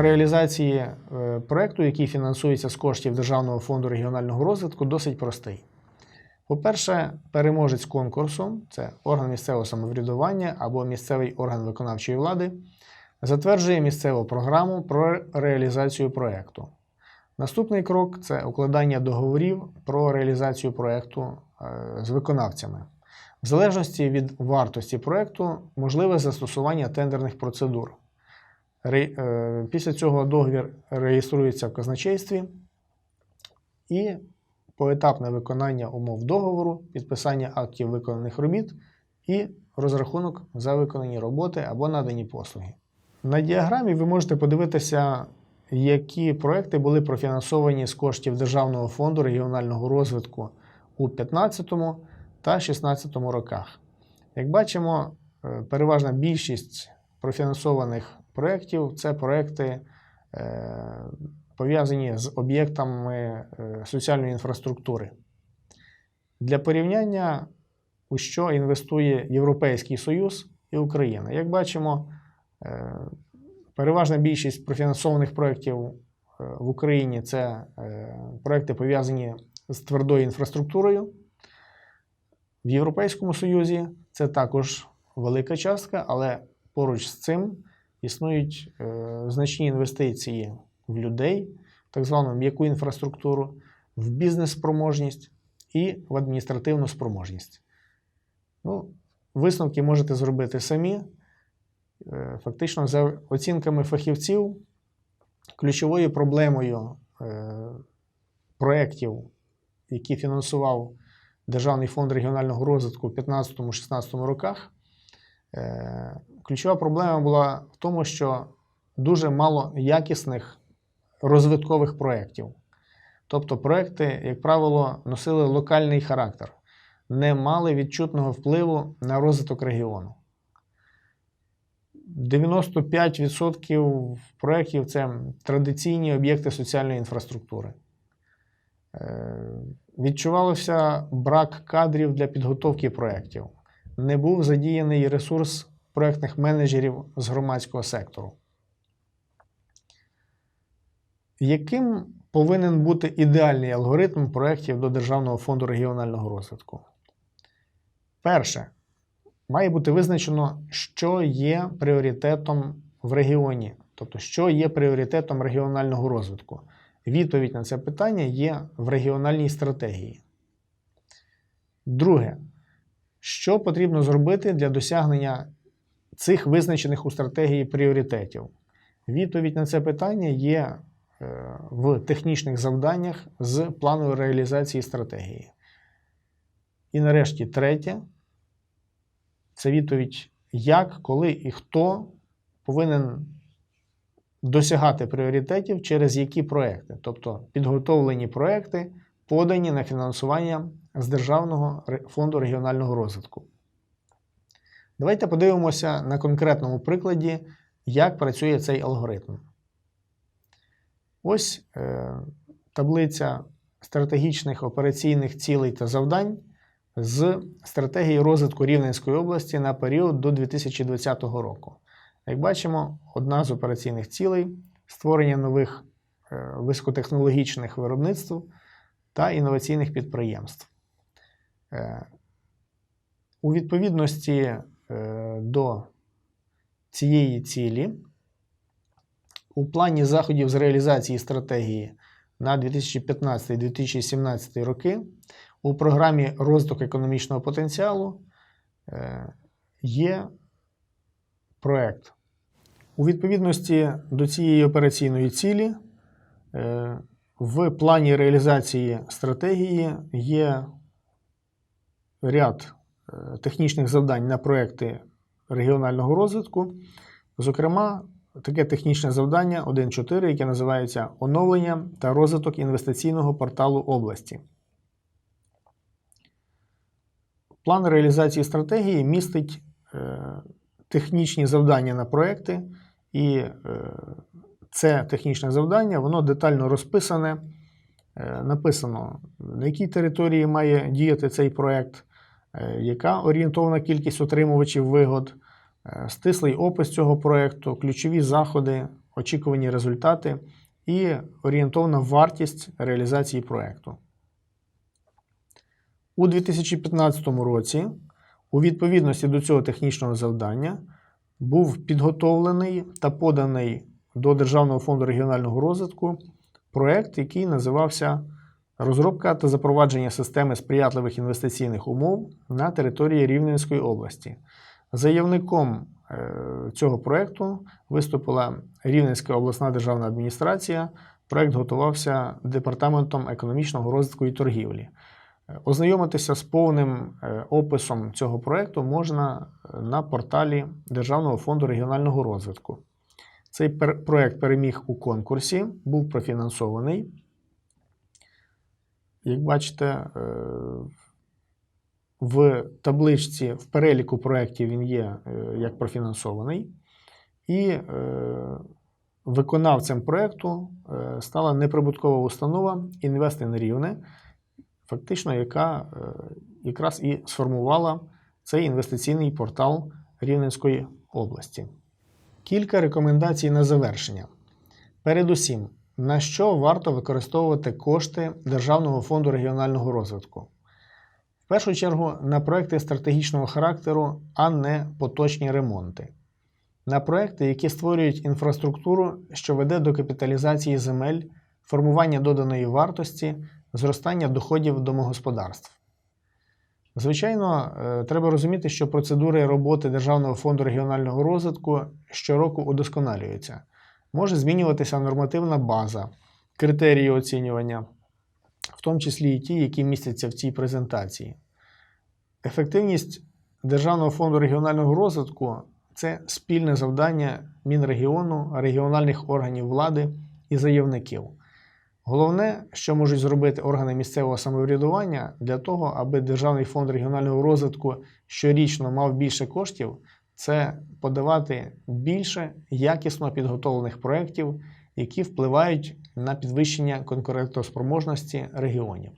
Реалізації е, проекту, який фінансується з коштів Державного фонду регіонального розвитку, досить простий. По-перше, переможець конкурсу це орган місцевого самоврядування або місцевий орган виконавчої влади, затверджує місцеву програму про реалізацію проекту. Наступний крок це укладання договорів про реалізацію проекту е, з виконавцями. В залежності від вартості проекту можливе застосування тендерних процедур. Е, Після цього договір реєструється в казначействі і поетапне виконання умов договору, підписання актів виконаних робіт і розрахунок за виконані роботи або надані послуги. На діаграмі ви можете подивитися, які проекти були профінансовані з коштів Державного фонду регіонального розвитку у 2015 та 2016 роках. Як бачимо, е, переважна більшість профінансованих проєктів це проекти, е, пов'язані з об'єктами е, соціальної інфраструктури. Для порівняння, у що інвестує Європейський Союз і Україна. Як бачимо, е, переважна більшість профінансованих проєктів в Україні це проекти пов'язані з твердою інфраструктурою. В Європейському Союзі це також велика частка, але поруч з цим існують е, значні інвестиції в людей, так звану м'яку інфраструктуру, в бізнес-спроможність і в адміністративну спроможність. Ну, висновки можете зробити самі. Е, Фактично, за оцінками фахівців, ключовою проблемою е, проєктів, які фінансував Державний фонд регіонального розвитку в 2015-2016 роках, ключова проблема була в тому, що дуже мало якісних розвиткових проєктів. Тобто проекти, як правило, носили локальний характер, не мали відчутного впливу на розвиток регіону. 95% проєктів це традиційні об'єкти соціальної інфраструктури. Е, Відчувався брак кадрів для підготовки проєктів. Не був задіяний ресурс проєктних менеджерів з громадського сектору. Яким повинен бути ідеальний алгоритм проєктів до Державного фонду регіонального розвитку? Перше, має бути визначено, що є пріоритетом в регіоні, тобто, що є пріоритетом регіонального розвитку. Відповідь на це питання є в регіональній стратегії. Друге, що потрібно зробити для досягнення цих визначених у стратегії пріоритетів? Відповідь на це питання є е, в технічних завданнях з плану реалізації стратегії. І нарешті третє це відповідь, як, коли і хто повинен досягати пріоритетів через які проекти, тобто підготовлені проекти, подані на фінансування з Державного фонду регіонального розвитку. Давайте подивимося на конкретному прикладі, як працює цей алгоритм. Ось е, таблиця стратегічних операційних цілей та завдань з стратегії розвитку Рівненської області на період до 2020 року. Як бачимо, одна з операційних цілей створення нових е, високотехнологічних виробництв та інноваційних підприємств. Е, У відповідності до цієї цілі, у плані заходів з реалізації стратегії на 2015-2017 роки у програмі розвиток економічного потенціалу е, є проект. У відповідності до цієї операційної цілі е, в плані реалізації стратегії є ряд е, технічних завдань на проекти регіонального розвитку. Зокрема, таке технічне завдання 1.4, яке називається Оновлення та розвиток інвестиційного порталу області. План реалізації стратегії містить е, технічні завдання на проекти, і е, це технічне завдання воно детально розписане. Е, написано, на якій території має діяти цей проект, яка орієнтовна кількість отримувачів вигод, е, стислий опис цього проекту, ключові заходи, очікувані результати і орієнтовна вартість реалізації проекту. У 2015 році, у відповідності до цього технічного завдання, був підготовлений та поданий до Державного фонду регіонального розвитку проект, який називався Розробка та запровадження системи сприятливих інвестиційних умов на території Рівненської області. Заявником е, цього проекту виступила Рівненська обласна державна адміністрація. Проект готувався Департаментом економічного розвитку і торгівлі. Е, Ознайомитися з повним е, описом цього проекту можна на порталі Державного фонду регіонального розвитку. Цей проект переміг у конкурсі, був профінансований. Як бачите, е, в табличці в переліку проєктів він є е, як профінансований. І е, виконавцем проєкту стала неприбуткова установа Інвести Рівне, фактично, яка якраз і сформувала цей інвестиційний портал Рівненської області. Кілька рекомендацій на завершення. Передусім, на що варто використовувати кошти Державного фонду регіонального розвитку? В першу чергу на проекти стратегічного характеру, а не поточні ремонти. На проекти, які створюють інфраструктуру, що веде до капіталізації земель, формування доданої вартості, зростання доходів домогосподарств. Звичайно, е, треба розуміти, що процедури роботи Державного фонду регіонального розвитку щороку удосконалюються. Може змінюватися нормативна база, критерії оцінювання, в тому числі і ті, які містяться в цій презентації. Ефективність Державного фонду регіонального розвитку це спільне завдання Мінрегіону, регіональних органів влади і заявників. Головне, що можуть зробити органи місцевого самоврядування для того, аби Державний фонд регіонального розвитку щорічно мав більше коштів, це подавати більше якісно підготовлених проєктів, які впливають на підвищення конкурентоспроможності регіонів.